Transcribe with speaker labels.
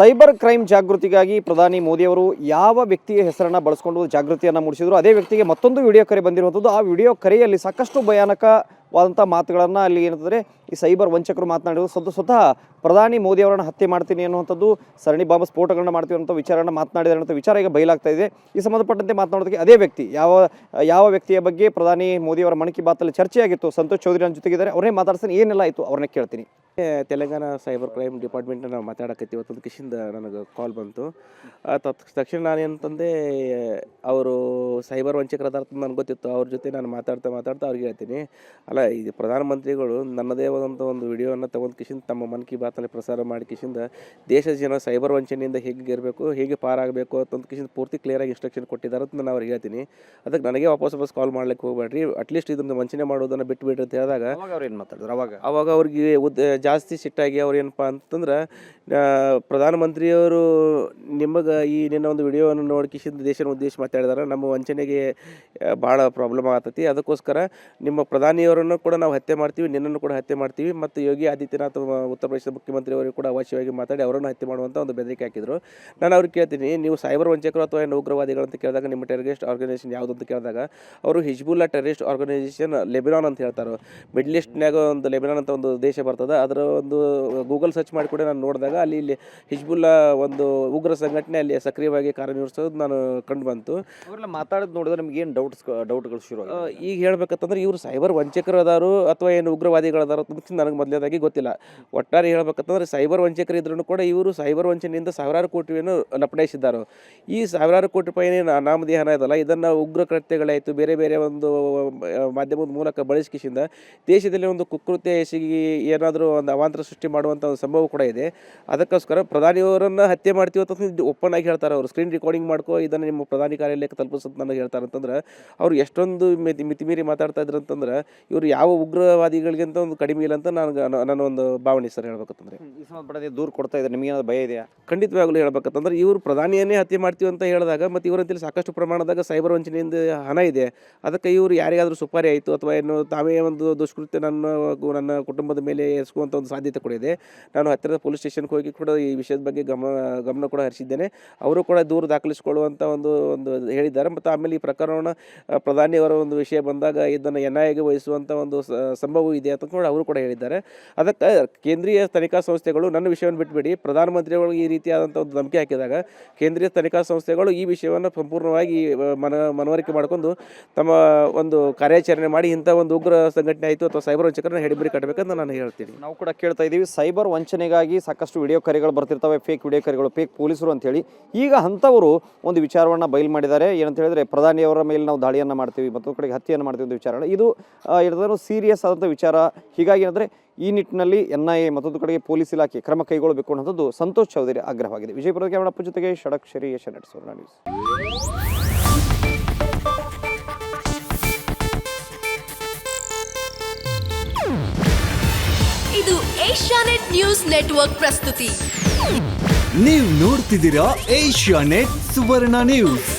Speaker 1: Cyber crime ಜಾಗೃತಿಗಾಗಿ ಪ್ರಧಾನಿ ಮೋದಿಯವರು ಯಾವ ವ್ಯಕ್ತಿಯ ಹೆಸರನ್ನು ಬಳಸ್ಕೊಂಡು ಜಾಗೃತಿಯನ್ನು ಮೂಡಿಸಿದ್ರು, ಅದೇ ವ್ಯಕ್ತಿಗೆ ಮತ್ತೊಂದು ವಿಡಿಯೋ ಕರೆ ಬಂದಿರುವಂಥದ್ದು. ಆ ವಿಡಿಯೋ ಕರೆಯಲ್ಲಿ ಸಾಕಷ್ಟು ಭಯಾನಕವಾದಂಥ ಮಾತುಗಳನ್ನು ಅಲ್ಲಿ ಏನಂತಂದರೆ ಈ ಸೈಬರ್ ವಂಚಕರು ಮಾತನಾಡಿದ್ರು. ಸ್ವತಃ ಸ್ವತಃ ಪ್ರಧಾನಿ ಮೋದಿ ಅವರನ್ನು ಹತ್ಯೆ ಮಾಡ್ತೀನಿ ಅನ್ನುವಂಥದ್ದು ಸರಣಿ ಬಾಂಬ್ ಸ್ಫೋಟಗಳನ್ನ ಮಾಡ್ತೀವಿ ಅನ್ನೋ ವಿಚಾರನ ಮಾತನಾಡಿದ ಅನ್ನೋ ವಿಚಾರ ಈಗ ಬಯಲಾಗ್ತಾ ಇದೆ. ಈ ಸಂಬಂಧಪಟ್ಟಂತೆ ಮಾತನಾಡೋದಕ್ಕೆ ಅದೇ ವ್ಯಕ್ತಿ, ಯಾವ ಯಾವ ವ್ಯಕ್ತಿಯ ಬಗ್ಗೆ ಪ್ರಧಾನಿ ಮೋದಿ ಅವರ ಮನ್ ಕಿ ಬಾತಲ್ಲಿ ಚರ್ಚೆಯಾಗಿತ್ತು? ಸಂತೋಷ್ ಚೌಧರಿ ನನ್ನ ಜೊತೆಗಿದ್ದಾರೆ. ಅವರೇ ಮಾತಾಡ್ತಾನೆ ಏನೆಲ್ಲ ಆಯಿತು? ಅವ್ರನ್ನ ಕೇಳ್ತೀನಿ.
Speaker 2: ತೆಲಂಗಾಣ ಸೈಬರ್ ಕ್ರೈಮ್ ಡಿಪಾರ್ಟ್ಮೆಂಟ್ ನಾವು ಮಾತಾಡಕತ್ತೀವಿ. ಒಂದು ಕಿಶಿಂದ ನನಗೆ ಕಾಲ್ ಬಂತು. ತಕ್ಷಣ ನಾನು ಏನಂತಂದೆ, ಅವರು ಸೈಬರ್ ವಂಚಕರದಾರ್ಥ ನನಗೆ ಗೊತ್ತಿತ್ತು. ಅವ್ರ ಜೊತೆ ನಾನು ಮಾತಾಡ್ತಾ ಮಾತಾಡ್ತಾ ಅವ್ರಿಗೆ ಹೇಳ್ತೀನಿ. ಅಲ್ಲ ಇದು ಪ್ರಧಾನಮಂತ್ರಿಗಳು ನನ್ನದೇ ಆದಂಥ ಒಂದು ವಿಡಿಯೋವನ್ನು ತಗೊಂಡು ಕಿಶಿಂದ ತಮ್ಮ ಮನ್ ಕಿ ಬಾತಲ್ಲಿ ಪ್ರಸಾರ ಮಾಡಿ ಕಿಶಿಂದ ದೇಶದ ಜನ ಸೈಬರ್ ವಂಚನೆಯಿಂದ ಹೇಗೆ ಇರಬೇಕು ಹೇಗೆ ಪಾರಾಗಬೇಕು ಅಂತ ಕಿಶಿಂದ ಪೂರ್ತಿ ಕ್ಲಿಯರಾಗಿ ಇನ್ಸ್ಟ್ರಕ್ಷನ್ ಕೊಟ್ಟಿದ್ದಾರೆ ಅಂತ ನಾನು ಅವ್ರಿಗೆ ಹೇಳ್ತೀನಿ. ಅದಕ್ಕೆ ನನಗೆ ವಾಪಸ್ ವಾಪಸ್ ಕಾಲ್ ಮಾಡ್ಲಿಕ್ಕೆ ಹೋಗ್ಬೇಡ್ರಿ. ಅಟ್ಲೀಸ್ಟ್ ಇದನ್ನು ವಂಚನೆ ಮಾಡೋದನ್ನು ಬಿಟ್ಬಿಡ್ರಿ ಅಂತ ಹೇಳಿದಾಗ
Speaker 1: ಅವಾಗ ಅವ್ರು ಏನು ಮಾತಾಡಿದ್ರು? ಅವಾಗ?
Speaker 2: ಅವಾಗ ಅವ್ರಿಗೆ ಉದ್ದ ಜಾಸ್ತಿ ಸಿಟ್ಟಾಗಿ ಅವ್ರು ಏನಪ್ಪ ಅಂತಂದ್ರೆ ಪ್ರಧಾನಮಂತ್ರಿಯವರು ನಿಮಗೆ ಈ ನಿನ್ನ ಒಂದು ವಿಡಿಯೋವನ್ನು ನೋಡಿ ಕಿಶಿಂದ ದೇಶನ ಉದ್ದೇಶ ಮಾತಾಡಿದಾರೆ. ನಮ್ಮ ವಂಚನೆಗೆ ಭಾಳ ಪ್ರಾಬ್ಲಮ್ ಆಗತೈತಿ. ಅದಕ್ಕೋಸ್ಕರ ನಿಮ್ಮ ಪ್ರಧಾನಿಯವರನ್ನು ಕೂಡ ನಾವು ಹತ್ಯೆ ಮಾಡ್ತೀವಿ ನಿನ್ನನ್ನು ಕೂಡ ಹತ್ಯೆ ಮಾಡ್ತೀವಿ. ಮತ್ತು ಯೋಗಿ ಆದಿತ್ಯನಾಥ್ ಉತ್ತರ ಪ್ರದೇಶದ ಮುಖ್ಯಮಂತ್ರಿಯವರು ಕೂಡ ಅವಶ್ಯವಾಗಿ ಮಾತಾಡಿ ಅವರನ್ನು ಹತ್ಯೆ ಮಾಡುವಂಥ ಒಂದು ಬೆದರಿಕೆ ಹಾಕಿದರು. ನಾನು ಅವ್ರಿಗೆ ಕೇಳ್ತೀನಿ ನೀವು ಸೈಬರ್ ವಂಚಕರು ಅಥವಾ ಏನು ಉಗ್ರವಾದಿಗಳು ಅಂತ ಕೇಳಿದಾಗ ನಿಮ್ಮ ಟೆರರಿಸ್ಟ್ ಆರ್ಗನೈಸೇಷನ್ ಯಾವುದು ಅಂತ ಕೇಳಿದಾಗ ಅವರು ಹಿಜ್ಬುಲ್ಲಾ ಟೆರರಿಸ್ಟ್ ಆರ್ಗನೈಸೇಷನ್ ಲೆಬಿನಾನ್ ಅಂತ ಹೇಳ್ತಾರೆ. ಮಿಡ್ಲ್ ಈಸ್ಟ್ನಾಗ ಒಂದು ಲೆಬಿನಾನ್ ಅಂತ ಒಂದು ದೇಶ ಬರ್ತದೆ ಅದರ ಒಂದು ಗೂಗಲ್ ಸರ್ಚ್ ಮಾಡಿ ಕೂಡ ನಾನು ನೋಡಿದಾಗ ಅಲ್ಲಿ ಇಲ್ಲಿ ಹಿಜ್ಬುಲ್ಲಾ ಒಂದು ಉಗ್ರ ಸಂಘಟನೆ ಅಲ್ಲಿ ಸಕ್ರಿಯವಾಗಿ ಕಾರ್ಯನಿರ್ವಹಿಸೋದು ನಾನು ಕಂಡು ಬಂತು.
Speaker 1: ಅವರೆಲ್ಲ ಮಾತಾಡೋದು ನೋಡಿದ್ರೆ ನಿಮ್ಗೆ ಏನು ಡೌಟ್ಸ್ ಡೌಟ್ಗಳು ಶುರು
Speaker 2: ಈಗ ಹೇಳ್ಬೇಕಂತಂದ್ರೆ ಇವರು ಸೈಬರ್ ವಂಚಕರು ಅದಾರು ಅಥವಾ ಏನು ಉಗ್ರವಾದಿಗಳು ಅದಾರು ಅಂತ ನನಗೆ ಮೊದಲೇದಾಗಿ ಗೊತ್ತಿಲ್ಲ. ಒಟ್ಟಾರೆ ಹೇಳ್ಬೇಕಂತಂದ್ರೆ ಸೈಬರ್ ವಂಚಕರು ಇದ್ರೂ ಕೂಡ ಇವರು ಸೈಬರ್ ವಂಚನೆಯಿಂದ ಸಾವಿರಾರು ಕೋಟಿಯನ್ನು ಲಪಡಾಯಿಸಿದ್ದಾರೆ. ಈ ಸಾವಿರಾರು ಕೋಟಿ ರೂಪಾಯಿ ಏನು ಅನಾಮಧೇಯ ಹಣ ಇದಲ್ಲ, ಇದನ್ನು ಉಗ್ರ ಕೃತ್ಯಗಳಾಯಿತು, ಬೇರೆ ಬೇರೆ ಒಂದು ಮಾಧ್ಯಮದ ಮೂಲಕ ಬಳಸಿಕಿಸಿಂದ ದೇಶದಲ್ಲಿ ಒಂದು ಕುಕೃತ್ಯ ಎಸಗಿ ಏನಾದರೂ ಒಂದು ಅವಾಂತರ ಸೃಷ್ಟಿ ಮಾಡುವಂಥ ಒಂದು ಸಂಭವ ಕೂಡ ಇದೆ. ಅದಕ್ಕೋಸ್ಕರ ಪ್ರಧಾನಿಯವರನ್ನು ಹತ್ಯೆ ಮಾಡ್ತೀವಿ ಅಂತ ಓಪನ್ ಆಗಿ ಹೇಳ್ತಾರೆ ಅವರು. ಸ್ಕ್ರೀನ್ ರೆಕಾರ್ಡಿಂಗ್ ಮಾಡ್ಕೋ, ಇದನ್ನು ನಿಮ್ಮ ಪ್ರಧಾನಿ ಕಾರ್ಯಾಲಯಕ್ಕೆ ತಲುಪಿಸಂತ ನನಗೆ ಹೇಳ್ತಾರೆ ಅಂತಂದ್ರೆ, ಅವ್ರು ಎಷ್ಟೊಂದು ಮಿತಿ, ಮಿತಿಮೀರಿ ಮಾತಾಡ್ತಾ ಇದ್ರು ಅಂತಂದ್ರೆ, ಇವರು ಯಾವ ಉಗ್ರವಾದಿಗಳಿಗಿಂತ ಒಂದು ಕಡಿಮೆ ಇಲ್ಲ ಅಂತ ನನಗೆ ನನ್ನ ಒಂದು ಭಾವನೆ ಸರ್ ಹೇಳ್ಬೇಕಂತಂದ್ರೆ.
Speaker 1: ಈ ಸಂಬಂಧಪಟ್ಟಂತೆ ದೂರ ಕೊಡ್ತಾ ಇದ್ದಾರೆ. ನಿಮಗೆ ಏನಾದ್ರು ಭಯ ಇದೆಯಾ?
Speaker 2: ಖಂಡಿತವಾಗ್ಲೂ ಹೇಳ್ಬೇಕಂತಂದ್ರೆ ಇವರು ಪ್ರಧಾನಿಯನ್ನೇ ಹತ್ಯೆ ಮಾಡ್ತೀವಿ ಅಂತ ಹೇಳಿದಾಗ ಮತ್ತು ಇವರಂತಲ್ಲಿ ಸಾಕಷ್ಟು ಪ್ರಮಾಣದಾಗ ಸೈಬರ್ ವಂಚನೆಯಿಂದ ಹಣ ಇದೆ. ಅದಕ್ಕೆ ಇವರು ಯಾರಿಗಾದರೂ ಸುಪಾರಿ ಆಯಿತು ಅಥವಾ ಏನು ತಾವೇ ಒಂದು ದುಷ್ಕೃತ್ಯ ನನ್ನ ಹಾಗೂ ನನ್ನ ಕುಟುಂಬದ ಮೇಲೆ ಎಸ್ಕುವಂಥ ಒಂದು ಸಾಧ್ಯತೆ ಕೂಡ ಇದೆ. ನಾನು ಹತ್ತಿರದ ಪೊಲೀಸ್ ಸ್ಟೇಷನ್ಗೆ ಹೋಗಿ ಕೂಡ ಈ ವಿಷಯದ ಬಗ್ಗೆ ಗಮನ ಗಮನ ಕೂಡ ಹರಿಸಿದ್ದೇನೆ. ಅವರು ಕೂಡ ದೂರು ದಾಖಲಿಸಿಕೊಳ್ಳುವಂಥ ಒಂದು ಒಂದು ಹೇಳಿದ್ದಾರೆ. ಮತ್ತು ಆಮೇಲೆ ಈ ಪ್ರಕರಣವನ್ನು ಪ್ರಧಾನಿಯವರ ಒಂದು ವಿಷಯ ಬಂದಾಗ ಇದನ್ನು ಎನ್ ಐ ಎಗೆ ವಹಿಸುವಂಥ ಒಂದು ಸಂಭವ ಇದೆ ಅಂತ ಕೂಡ ಅವರು ಕೂಡ ಹೇಳಿದ್ದಾರೆ. ಅದಕ್ಕೆ ಕೇಂದ್ರೀಯ ತನಿಖಾ ಸಂಸ್ಥೆಗಳು ನನ್ನ ವಿಷಯವನ್ನು ಬಿಟ್ಬಿಡಿ. ಪ್ರಧಾನಮಂತ್ರಿಗಳು ಈ ರೀತಿಯಾದಂಥ ಒಂದು ನಂಬಿಕೆ ಹಾಕಿದಾಗ ಕೇಂದ್ರೀಯ ತನಿಖಾ ಸಂಸ್ಥೆಗಳು ಈ ವಿಷಯವನ್ನು ಸಂಪೂರ್ಣವಾಗಿ ಮನ, ಮನವರಿಕೆ ಮಾಡಿಕೊಂಡು ತಮ್ಮ ಒಂದು ಕಾರ್ಯಾಚರಣೆ ಮಾಡಿ ಇಂಥ ಒಂದು ಉಗ್ರ ಸಂಘಟನೆ ಆಯಿತು ಅಥವಾ ಸೈಬರ್ ವಂಚಕರನ್ನು ಹೆಡಿಬರಿ ಕಟ್ಟಬೇಕಂತ ನಾನು ಹೇಳ್ತೀನಿ.
Speaker 1: ನಾವು ಕೂಡ ಕೇಳ್ತಾ ಇದ್ದೀವಿ, ಸೈಬರ್ ವಂಚನೆಗಾಗಿ ಸಾಕಷ್ಟು ವಿಡಿಯೋ ಕರೆಗಳು ಬರ್ತಿರ್ತವೆ ಫೇಕ್ ವಿಡಿಯೋ ಕರೆಗಳು ಫೇಕ್ ಪೊಲೀಸರು ಅಂತೇಳಿ ಈಗ ಅಂಥವರು ಒಂದು ವಿಚಾರವನ್ನು ಬಯಲು ಮಾಡಿದ್ದಾರೆ. ಏನಂತ ಹೇಳಿದ್ರೆ ಪ್ರಧಾನಿಯವರ ಮೇಲೆ ನಾವು ದಾಳಿಯನ್ನು ಮಾಡ್ತೀವಿ ಮತ್ತು ಕಡೆಗೆ ಹತ್ಯೆಯನ್ನು ಮಾಡ್ತೀವಿ ಅಂತ ವಿಚಾರ. ಇದು ಹೇಳಿದ್ರು ಸೀರಿಯಸ್ ಆದಂಥ ವಿಚಾರ. ಹೀಗಾಗಿ ಏನಂದರೆ ಈ ನಿಟ್ಟಿನಲ್ಲಿ ಎನ್ ಐ ಎ ಮತ್ತೊಂದು ಕಡೆಗೆ ಪೊಲೀಸ್ ಇಲಾಖೆ ಕ್ರಮ ಕೈಗೊಳ್ಳಬೇಕು ಅನ್ನೋದು ಸಂತೋಷ್ ಚೌಧರಿ ಆಗ್ರಹವಾಗಿದೆ. ವಿಜಯಪುರದ ಕ್ಯಾಮರಪ್ಪ ಜೊತೆಗೆ ಷಡಕ್ಷರಿ ಯಶ ನಡೆಸೋರು ನ್ಯೂಸ್.
Speaker 3: ಇದು ಏಷ್ಯಾನೆಟ್ ನ್ಯೂಸ್ ನೆಟ್ವರ್ಕ್ ಪ್ರಸ್ತುತಿ.
Speaker 4: ನೀವು ನೋಡ್ತಿದ್ದೀರಾ ಏಷ್ಯಾ ನೆಟ್ ಸುವರ್ಣ ನ್ಯೂಸ್.